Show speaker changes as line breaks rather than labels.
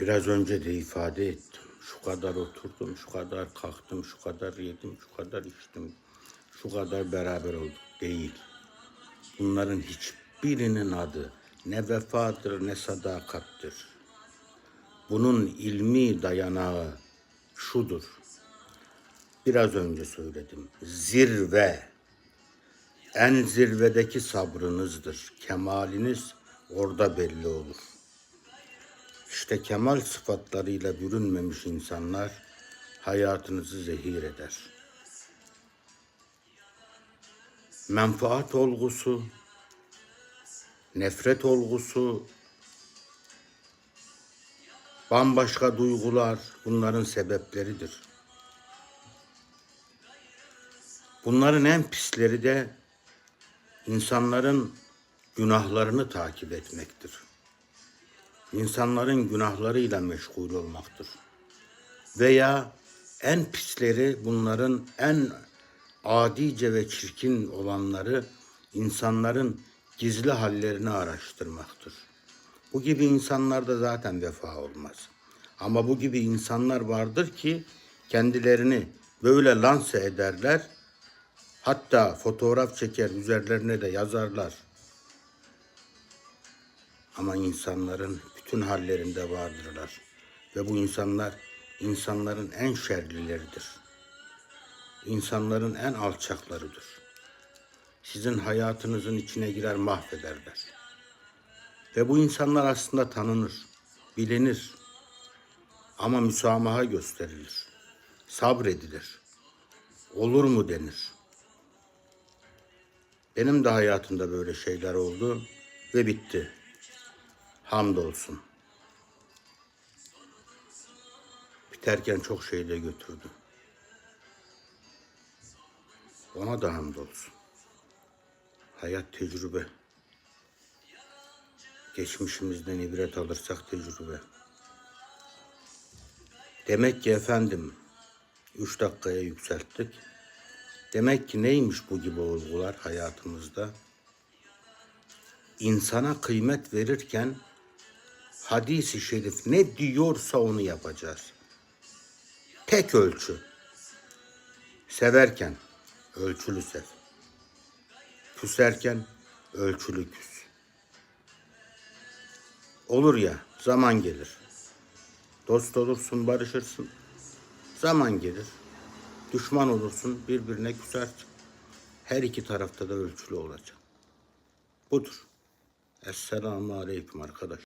Biraz önce de ifade ettim. Şu kadar oturdum, şu kadar kalktım, şu kadar yedim, şu kadar içtim. Şu kadar beraber olduk. Değil. Bunların hiçbirinin adı ne vefadır ne sadakattır. Bunun ilmi dayanağı şudur. Biraz önce söyledim. Zirve. En zirvedeki sabrınızdır. Kemaliniz orada belli olur. İşte kemal sıfatlarıyla bürünmemiş insanlar hayatınızı zehir eder. Menfaat olgusu, nefret olgusu, bambaşka duygular bunların sebepleridir. Bunların en pisleri de insanların günahlarını takip etmektir insanların günahlarıyla meşgul olmaktır. Veya en pisleri bunların en adice ve çirkin olanları insanların gizli hallerini araştırmaktır. Bu gibi insanlarda zaten vefa olmaz. Ama bu gibi insanlar vardır ki kendilerini böyle lanse ederler. Hatta fotoğraf çeker üzerlerine de yazarlar. Ama insanların bütün hallerinde vardırlar. Ve bu insanlar insanların en şerlileridir. İnsanların en alçaklarıdır. Sizin hayatınızın içine girer mahvederler. Ve bu insanlar aslında tanınır, bilinir. Ama müsamaha gösterilir. Sabredilir. Olur mu denir. Benim de hayatımda böyle şeyler oldu ve bitti. Hamdolsun. Biterken çok şey de götürdü. Ona da hamdolsun. Hayat tecrübe. Geçmişimizden ibret alırsak tecrübe. Demek ki efendim üç dakikaya yükselttik. Demek ki neymiş bu gibi olgular hayatımızda? İnsana kıymet verirken hadisi şerif ne diyorsa onu yapacağız. Tek ölçü. Severken ölçülü sev. Küserken ölçülü küs. Olur ya zaman gelir. Dost olursun barışırsın. Zaman gelir. Düşman olursun birbirine küsersin. Her iki tarafta da ölçülü olacak. Budur. Esselamu Aleyküm arkadaş.